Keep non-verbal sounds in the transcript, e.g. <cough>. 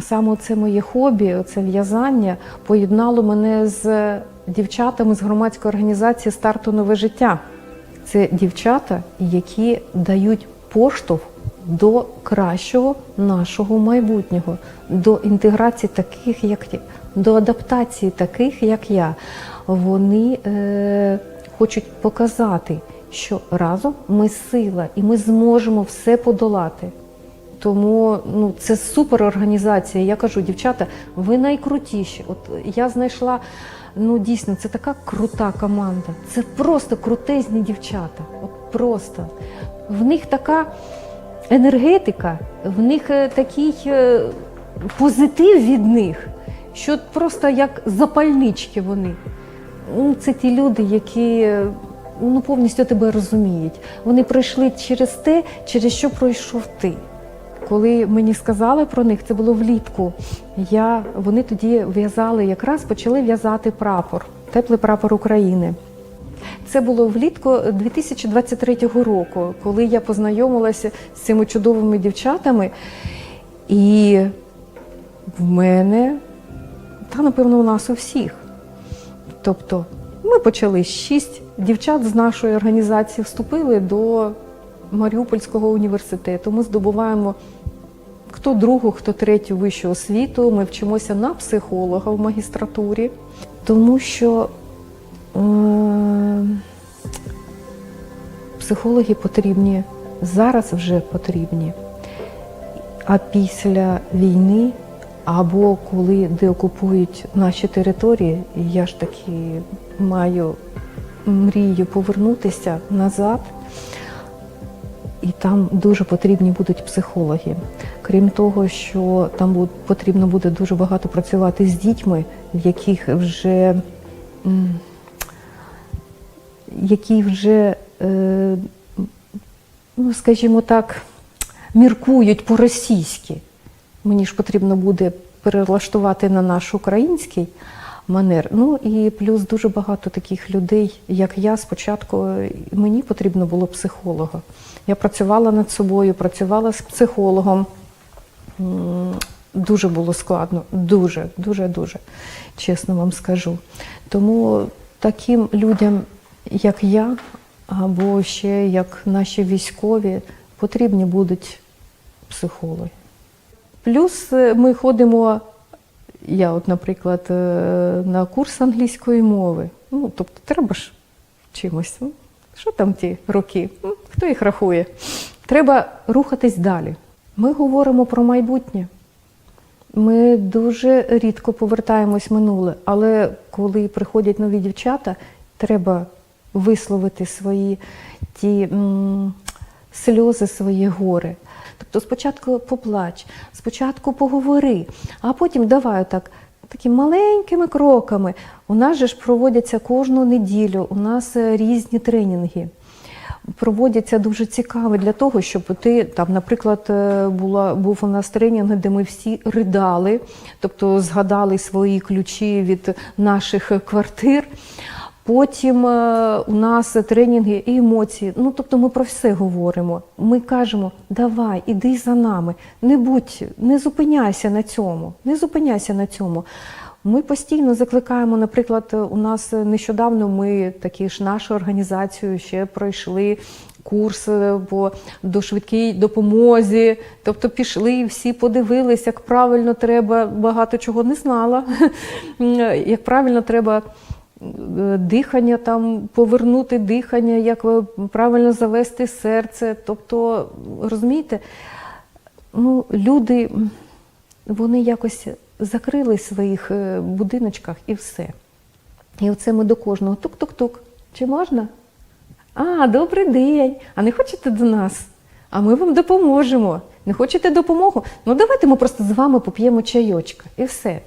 саме це моє хобі, це в'язання, поєднало мене з дівчатами з громадської організації Старту нове життя. Це дівчата, які дають поштовх до кращого нашого майбутнього, до інтеграції таких, як до адаптації таких, як я. Вони е, хочуть показати, що разом ми сила і ми зможемо все подолати. Тому ну, це супер організація. Я кажу, дівчата, ви найкрутіші. От я знайшла, ну дійсно, це така крута команда. Це просто крутезні дівчата. От просто. В них така енергетика, в них е, такий е, позитив від них, що просто як запальнички вони. Ну, Це ті люди, які е, ну, повністю тебе розуміють. Вони пройшли через те, через що пройшов ти. Коли мені сказали про них, це було влітку. Я, вони тоді в'язали, якраз почали в'язати прапор, теплий прапор України. Це було влітку 2023 року, коли я познайомилася з цими чудовими дівчатами. І в мене, та напевно, у нас у всіх. Тобто ми почали шість дівчат з нашої організації вступили до Маріупольського університету. Ми здобуваємо хто другу, хто третю вищу освіту. Ми вчимося на психолога в магістратурі, тому що е, психологи потрібні зараз вже потрібні. А після війни або коли деокупують наші території, я ж таки маю мрію повернутися назад, і там дуже потрібні будуть психологи. Крім того, що там потрібно буде дуже багато працювати з дітьми, в яких вже які вже, е, ну скажімо так, міркують по-російськи. Мені ж потрібно буде перелаштувати на наш український манер. Ну і плюс дуже багато таких людей, як я. Спочатку мені потрібно було психолога. Я працювала над собою, працювала з психологом. Дуже було складно, дуже, дуже, дуже, чесно вам скажу. Тому таким людям, як я, або ще як наші військові, потрібні будуть психологи. Плюс е, ми ходимо, я, от, наприклад, е, на курс англійської мови. Ну, тобто, треба ж чимось. Ну, Що там ті роки? Хто їх рахує? Треба рухатись далі. Ми говоримо про майбутнє. Ми дуже рідко повертаємось в минуле, але коли приходять нові дівчата, треба висловити свої ті м, сльози, свої гори. Тобто спочатку поплач, спочатку поговори, а потім давай так. Такими маленькими кроками. У нас же ж проводяться кожну неділю, у нас е, різні тренінги. Проводяться дуже цікаві для того, щоб ти там, наприклад, е, була був у нас тренінг, де ми всі ридали, тобто згадали свої ключі від наших квартир. Потім е, у нас тренінги і емоції. Ну тобто ми про все говоримо. Ми кажемо, давай, іди за нами, не будь, не зупиняйся на цьому, не зупиняйся на цьому. Ми постійно закликаємо, наприклад, у нас нещодавно ми такі ж нашу організацію ще пройшли курс е, по до швидкій допомозі. Тобто пішли, всі подивились, як правильно треба, багато чого не знала. <laughs> Як правильно треба е, дихання там повернути дихання, як е, правильно завести серце. Тобто, розумієте, ну, люди вони якось закрили в своїх е, будиночках і все. І оце ми до кожного тук-тук-тук. Чи можна? А, добрий день! А не хочете до нас? А ми вам допоможемо. Не хочете допомогу? Ну давайте ми просто з вами поп'ємо чайочка і все.